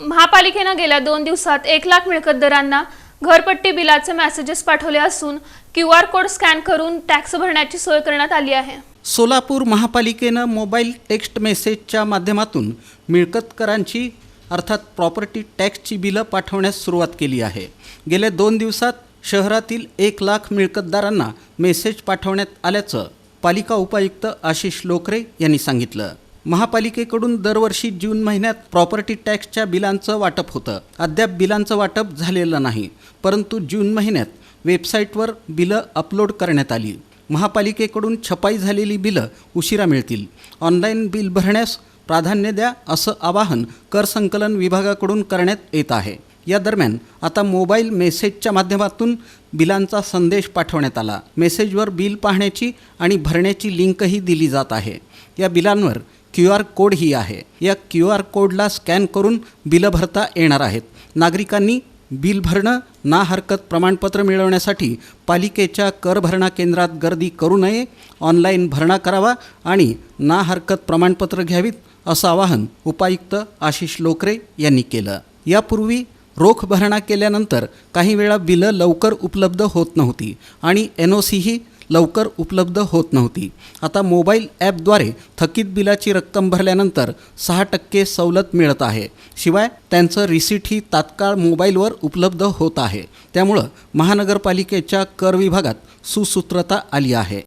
महापालिकेनं गेल्या दोन दिवसात एक लाख मिळकतदारांना घरपट्टी बिलाचे मेसेजेस पाठवले असून क्यू आर कोड स्कॅन करून टॅक्स भरण्याची सोय करण्यात आली आहे. सोलापूर महापालिकेनं मोबाईल टेक्स्ट मेसेजच्या माध्यमातून मिळकत करांची अर्थात प्रॉपर्टी टॅक्सची बिलं पाठवण्यास सुरुवात केली आहे. गेल्या दोन दिवसात शहरातील एक लाख मिळकतदारांना मेसेज पाठवण्यात आल्याचं पालिका उपायुक्त आशिष लोकरे यांनी सांगितलं. महापालिकेकडून दरवर्षी जून महिन्यात प्रॉपर्टी टॅक्सच्या बिलांचं वाटप होतं. अद्याप बिलांचं वाटप झालेलं नाही परंतु जून महिन्यात वेबसाईटवर बिलं अपलोड करण्यात आली. महापालिकेकडून छपाई झालेली बिलं उशिरा मिळतील. ऑनलाईन बिल भरण्यास प्राधान्य द्या असं आवाहन कर संकलन विभागाकडून करण्यात येत आहे. या दरम्यान आता मोबाईल मेसेजच्या माध्यमातून बिलांचा संदेश पाठवण्यात आला. मेसेजवर बिल पाहण्याची आणि भरण्याची लिंकही दिली जात आहे. या बिलांवर क्यू आर कोडही आहे. या क्यू आर कोडला स्कॅन करून बिलं भरता येणार आहेत. नागरिकांनी बिल भरणं ना हरकत प्रमाणपत्र मिळवण्यासाठी पालिकेच्या कर भरणा केंद्रात गर्दी करू नये ऑनलाईन भरणा करावा आणि ना हरकत प्रमाणपत्र घ्यावीत असं आवाहन उपायुक्त आशिष लोकरे यांनी केलं. यापूर्वी रोख भरणा केल्यानंतर काही वेळा बिलं लवकर उपलब्ध होत नव्हती आणि एन ओ सीही लवकर उपलब्ध होत नव्हती. आता मोबाईल ॲपद्वारे थकीत बिलाची रक्कम भरल्यानंतर सहा टक्के सवलत मिळत आहे. शिवाय त्यांचं रिसिटही तात्काळ मोबाईलवर उपलब्ध होत आहे. त्यामुळं महानगरपालिकेच्या कर विभागात सुसूत्रता आली आहे.